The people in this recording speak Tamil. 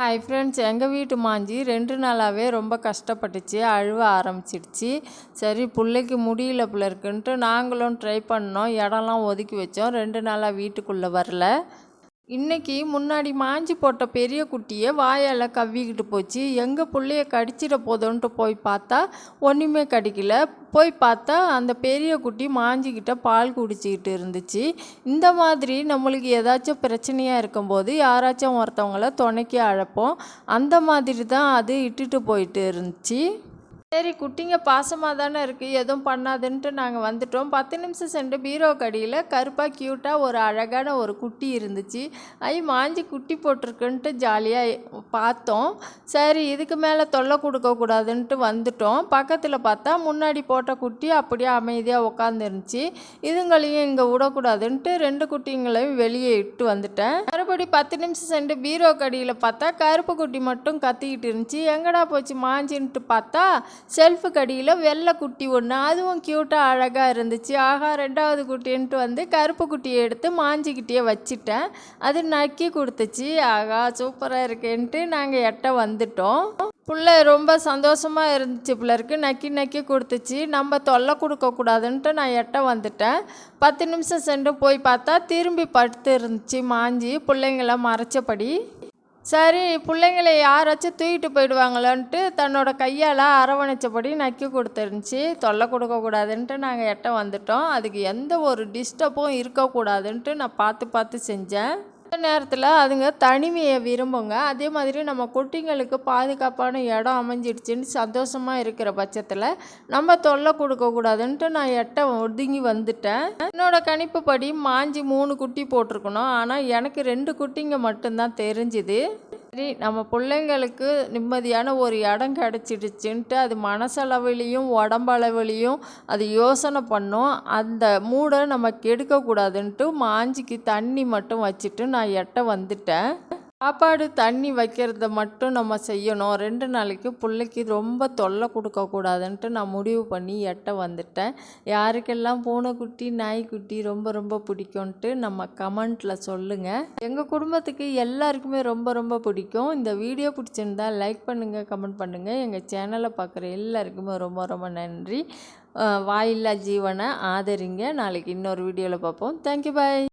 ஹாய் ஃப்ரெண்ட்ஸ் எங்கள் வீட்டு மாஞ்சி ரெண்டு நாளாகவே ரொம்ப கஷ்டப்பட்டுச்சு அழுவ ஆரம்பிச்சிடுச்சு. சரி பிள்ளைக்கு முடியல பிள்ளை இருக்குன்ட்டு நாங்களும் ட்ரை பண்ணோம் இடம்லாம் ஒதுக்கி வச்சோம். ரெண்டு நாளாக வீட்டுக்குள்ளே வரல. இன்னைக்கு முன்னாடி மாஞ்சி போட்ட பெரிய குட்டியை வாயால் கவ்விக்கிட்டு போச்சு. எங்கள் பிள்ளைய கடிச்சிட போதோன்ட்டு போய் பார்த்தா ஒன்றுமே கடிக்கல. போய் பார்த்தா அந்த பெரிய குட்டி மாஞ்சிக்கிட்ட பால் குடிச்சிக்கிட்டு இருந்துச்சு. இந்த மாதிரி நம்மளுக்கு ஏதாச்சும் பிரச்சனையாக இருக்கும்போது யாராச்சும் ஒருத்தவங்கள துணைக்கி அழைப்போம். அந்த மாதிரி தான் அது இட்டுட்டு போயிட்டு இருந்துச்சு. சரி குட்டிங்க பாசமாக தானே இருக்குது எதுவும் பண்ணாதுன்ட்டு நாங்கள் வந்துட்டோம். பத்து நிமிஷம் சென்று பீரோ கடியில் கருப்பாக க்யூட்டாக ஒரு அழகான ஒரு குட்டி இருந்துச்சு. ஐ மாஞ்சி குட்டி போட்டிருக்குன்ட்டு ஜாலியாக பார்த்தோம். சரி இதுக்கு மேலே தொல்லை கொடுக்கக்கூடாதுன்ட்டு வந்துட்டோம். பக்கத்தில் பார்த்தா முன்னாடி போட்ட குட்டி அப்படியே அமைதியாக உட்காந்துருந்துச்சு இதுங்களையும் இங்கே விடக்கூடாதுன்ட்டு ரெண்டு குட்டிங்களையும் வெளியே இட்டு வந்துட்டேன். மறுபடி பத்து நிமிஷம் சென்று பீரோ கடியில் பார்த்தா கருப்பு குட்டி மட்டும் கத்திக்கிட்டு இருந்துச்சு. எங்கடா போச்சு மாஞ்சின்ட்டு பார்த்தா செல்ஃபு கடியில் வெள்ளை குட்டி ஒன்று அதுவும் க்யூட்டாக அழகாக இருந்துச்சு. ஆகா ரெண்டாவது குட்டின்ட்டு வந்து கருப்பு குட்டியை எடுத்து மாஞ்சிக்கிட்டே வச்சுட்டேன். அது நக்கி கொடுத்துச்சு. ஆகா சூப்பராக இருக்கேன்ட்டு நாங்கள் எட்ட வந்துட்டோம். பிள்ளை ரொம்ப சந்தோஷமாக இருந்துச்சு பிள்ளருக்கு நக்கி நக்கி கொடுத்துச்சு. நம்ம தொல்லை கொடுக்கக்கூடாதுன்ட்டு நான் எட்ட வந்துட்டேன். பத்து நிமிஷம் சென்று போய் பார்த்தா திரும்பி படுத்து இருந்துச்சு மாஞ்சி பிள்ளைங்கள மறைச்சபடி. சரி பிள்ளைங்களை யாராச்சும் தூக்கிட்டு போயிடுவாங்களோன்ட்டு தன்னோட கையால் அரவணைச்சபடி நக்கி கொடுத்துருந்துச்சி. தொல்லை கொடுக்கக்கூடாதுன்ட்டு நாங்கள் எட்ட வந்துட்டோம். அதுக்கு எந்த ஒரு டிஸ்டர்பும் இருக்கக்கூடாதுன்ட்டு நான் பார்த்து பார்த்து செஞ்சேன். நேரத்தில் அதுங்க தனிமையை விரும்புங்க. அதே மாதிரி நம்ம குட்டிங்களுக்கு பாதுகாப்பான இடம் அமைஞ்சிடுச்சின்னு சந்தோஷமாக இருக்கிற பட்சத்தில் நம்ம தொல்லை கொடுக்கக்கூடாதுன்ட்டு நான் எட்ட ஒதுங்கி வந்துட்டேன். என்னோடய கணிப்புப்படி மாஞ்சி மூணு குட்டி போட்டிருக்கணும். ஆனால் எனக்கு ரெண்டு குட்டிங்க மட்டும்தான் தெரிஞ்சுது. சரி நம்ம பிள்ளைங்களுக்கு நிம்மதியான ஒரு இடம் கிடச்சிடுச்சுன்ட்டு அது மனசளவுலேயும் உடம்பளவுலேயும் அது யோசனை பண்ணும். அந்த மூடை நம்ம கெடுக்கக்கூடாதுன்ட்டு மாஞ்சிக்கு தண்ணி மட்டும் வச்சுட்டு நான் எட்ட வந்துட்டேன். சாப்பாடு தண்ணி வைக்கிறத மட்டும் நம்ம செய்யணும். ரெண்டு நாளைக்கு பிள்ளைக்கு ரொம்ப தொல்லை கொடுக்கக்கூடாதுன்ட்டு நான் முடிவு பண்ணி எட்ட வந்துட்டேன். யாருக்கெல்லாம் பூனைக்குட்டி நாய்க்குட்டி ரொம்ப ரொம்ப பிடிக்கும்ன்ட்டு நம்ம கமெண்ட்டில் சொல்லுங்கள் எங்கள் குடும்பத்துக்கு எல்லாருக்குமே ரொம்ப ரொம்ப பிடிக்கும். இந்த வீடியோ பிடிச்சிருந்தா லைக் பண்ணுங்கள் கமெண்ட் பண்ணுங்கள் எங்கள் சேனலை பார்க்குற எல்லாருக்குமே ரொம்ப ரொம்ப நன்றி. வாயில்லா ஜீவனை ஆதரிங்க. நாளைக்கு இன்னொரு வீடியோவில் பார்ப்போம். Thank you bye